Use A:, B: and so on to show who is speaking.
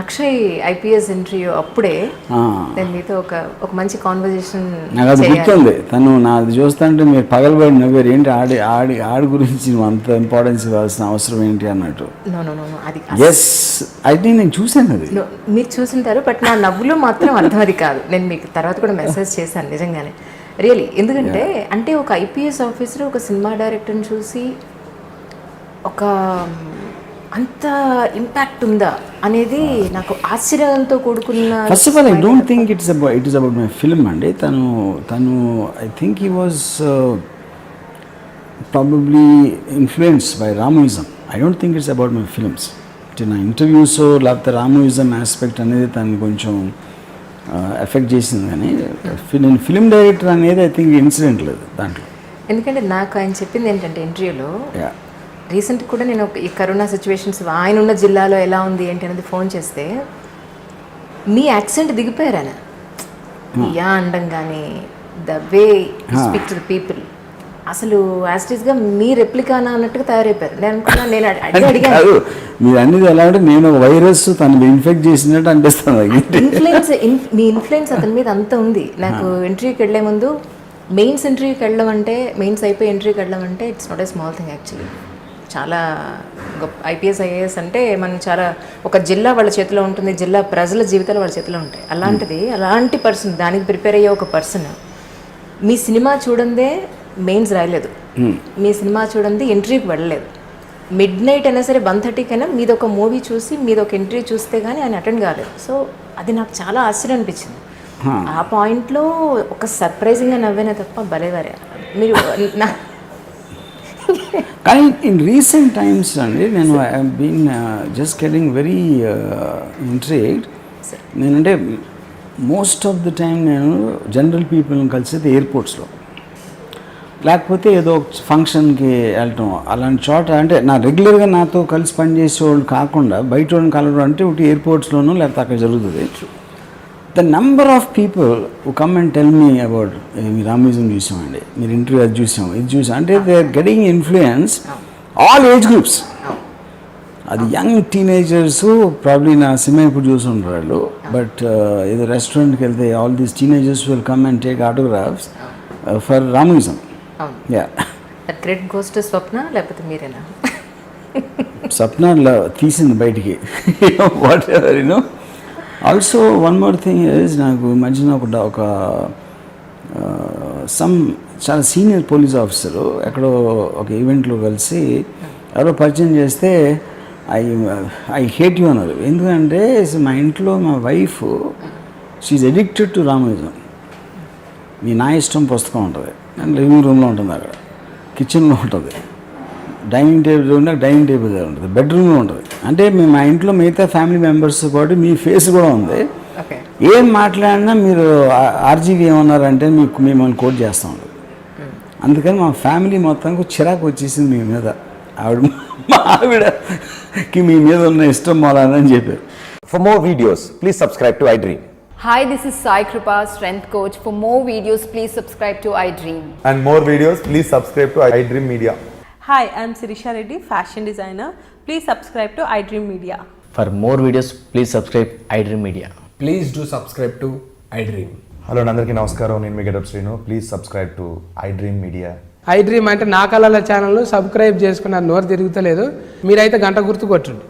A: Akshay IPS interview అప్పుడే నేను మీతో ఒక ఒక మంచి కాన్వర్జేషన్
B: నాకు అది గుర్తుంది. తను నాది చూస్తుంటే మీరు పగలబడి నవ్వారు. ఏంటి ఆడి ఆడి ఆడి గురించి నువ్వు అంత ఇంపార్టెన్స్ ఇవ్వాల్సిన అవసరం ఏంటి అన్నట్టు.
A: అది
B: ఎస్ అయితే నేను చూశాను అది.
A: మీరు చూసుంటారు బట్ నా నవ్వులో మాత్రం అర్థం అది కాదు. నేను మీకు తర్వాత కూడా మెసేజ్ చేశాను నిజంగానే. రియలీ ఎందుకంటే అంటే ఒక ఐపీఎస్ ఆఫీసర్ ఒక సినిమా డైరెక్టర్ని చూసి ఒక అంత ఇంపాక్ట్ ఉందా అనేది నాకు ఆశ్చర్యంతో కూడుకున్న
B: first of all I don't think it's about it is about my film అండి. తను తను I think he was probably influence by Ramuism I don't think it's about my films నా ఇంటర్వ్యూస్ లేకపోతే రామోయిజం ఆస్పెక్ట్ అనేది తను కొంచెం ఎఫెక్ట్ చేసింది కానీ నేను ఫిల్మ్ డైరెక్టర్ అనేది ఐ థింక్ ఇన్సిడెంట్ లేదు దాంట్లో.
A: ఎందుకంటే నాకు ఆయన చెప్పింది ఏంటంటే ఇంటర్వ్యూలో రీసెంట్ కూడా నేను ఈ కరోనా సిచ్యువేషన్స్ ఆయన ఉన్న జిల్లాలో ఎలా ఉంది ఏంటి అనేది ఫోన్ చేస్తే మీ యాక్సెంట్ దిగిపోయారు ఆయన. యా అండం కానీ the way speak to the people. అసలు యాస్టిస్గా మీ రెప్లికానా అన్నట్టుగా తయారైపోయారు. నేను అనుకున్నా నేను అడి- అడిగి అడిగాను.
B: మీరు అనేది ఎలా అంటే నేను వైరస్ తను ఇన్ఫెక్ట్ చేసినట్టు అనిపిస్తుంది.
A: ఇన్ఫ్లుయెన్స్ మీ ఇన్ఫ్లుయెన్స్ అతని మీద అంత ఉంది. నాకు ఇంటర్వ్యూకి వెళ్ళే ముందు మెయిన్స్ ఇంటర్వ్యూకి వెళ్ళడం అంటే మెయిన్స్ అయిపోయి ఇంటర్వ్యూకి వెళ్ళడం అంటే it's not a small thing actually చాలా గొప్ప ఐపీఎస్ ఐఏఎస్ అంటే మనం చాలా ఒక జిల్లా వాళ్ళ చేతిలో ఉంటుంది జిల్లా ప్రజల జీవితాలు వాళ్ళ చేతిలో ఉంటాయి. అలాంటిది అలాంటి పర్సన్ దానికి ప్రిపేర్ అయ్యే ఒక పర్సన్ మీ సినిమా చూడందే మెయిన్స్ రాయలేదు. మీ సినిమా చూడండి ఇంటర్వ్యూకి వెళ్ళలేదు. మిడ్ నైట్ అయినా సరే వన్ థర్టీకి అయినా మీది ఒక మూవీ చూసి మీది ఒక ఇంటర్వ్యూ చూస్తే కానీ ఆయన అటెండ్ కాలేదు. సో అది నాకు చాలా ఆశ్చర్యం అనిపించింది. ఆ పాయింట్లో ఒక సర్ప్రైజింగ్గా నవ్వేనే తప్ప భలేవారే మీరు నా
B: కానీ ఇన్ రీసెంట్ టైమ్స్ అండి నేను I been just getting very interact నేనంటే మోస్ట్ ఆఫ్ ద టైం నేను జనరల్ పీపుల్ని కలిసేది ఎయిర్పోర్ట్స్లో లేకపోతే ఏదో ఫంక్షన్కి వెళ్ళటం అలాంటి చోట అంటే నా రెగ్యులర్గా నాతో కలిసి పనిచేసే వాళ్ళు కాకుండా బయట వాళ్ళని కలవడం అంటే ఒకటి ఎయిర్పోర్ట్స్లోనూ లేకపోతే అక్కడ జరుగుతుంది. The number of people come and tell me about మీ రామ్యూజియం చూసామండి. మీరు ఇంటర్వ్యూ అది చూసాం ఇది చూసాం అంటే they are getting influence all age groups అది యంగ్ టీనేజర్స్ ప్రాబ్లీ నా సినిమా ఇప్పుడు చూసుంటారు. వాళ్ళు బట్ ఏదో రెస్టారెంట్కి వెళ్తే all these teenagers will come and take autographs for Ramuism
A: అవును.
B: Yeah
A: credit goes to Swapna లేకపోతే మీరేనా?
B: సప్న ల- తీసింది బయటికి. Whatever you know also one more thing is నాకు మధ్యన ఒక ఒక సమ్ చాలా సీనియర్ పోలీస్ ఆఫీసరు ఎక్కడో ఒక ఈవెంట్లో కలిసి ఎవరో పరిచయం చేస్తే ఐ ఐ హేట్ యూ అన్నారు. ఎందుకంటే మా ఇంట్లో మా wife she addicted to Ramuism మీ నా ఇష్టం పుస్తకం ఉంటుంది. అండ్ లివింగ్ రూమ్లో ఉంటుంది అక్కడ. కిచెన్లో ఉంటుంది. డైనింగ్ టేబుల్ ఉంటే డైనింగ్ టేబుల్ దగ్గర ఉంటుంది బెడ్రూమ్లో ఉంటుంది అంటే మేము మా ఇంట్లో మిగతా ఫ్యామిలీ మెంబర్స్ పాటు మీ ఫేస్ కూడా ఉంది
A: ఓకే
B: ఏం మాట్లాడినా మీరు ఆర్జీవి ఏమన్నారంటే మీకు మిమ్మల్ని కోట్ చేస్తూ ఉంటారు అందుకని మా ఫ్యామిలీ మొత్తానికి చిరాకు వచ్చేసింది మీ మీద ఆవిడ మా ఆవిడకి మీ మీద ఉన్న ఇష్టం మొదలని చెప్పారు
C: For more videos, please subscribe to iDream.
D: Hi, this is Sai Kripa, strength coach. For more videos, please subscribe to iDream.
E: and more videos, please subscribe to iDream Media.
F: Hi, I'm Sirisha Reddy, fashion designer. Please subscribe to iDream Media.
G: For more videos, please subscribe iDream Media.
H: Please do subscribe to iDream.
E: Hello అందరికీ నమస్కారం నేను మీ getup Srinu please subscribe to iDream media
H: iDream అంటే నా కళల channel subscribe చేసుకున్న నోరు తిరుగుతలేదు మీరైతే గంట గుర్తు కొట్టండి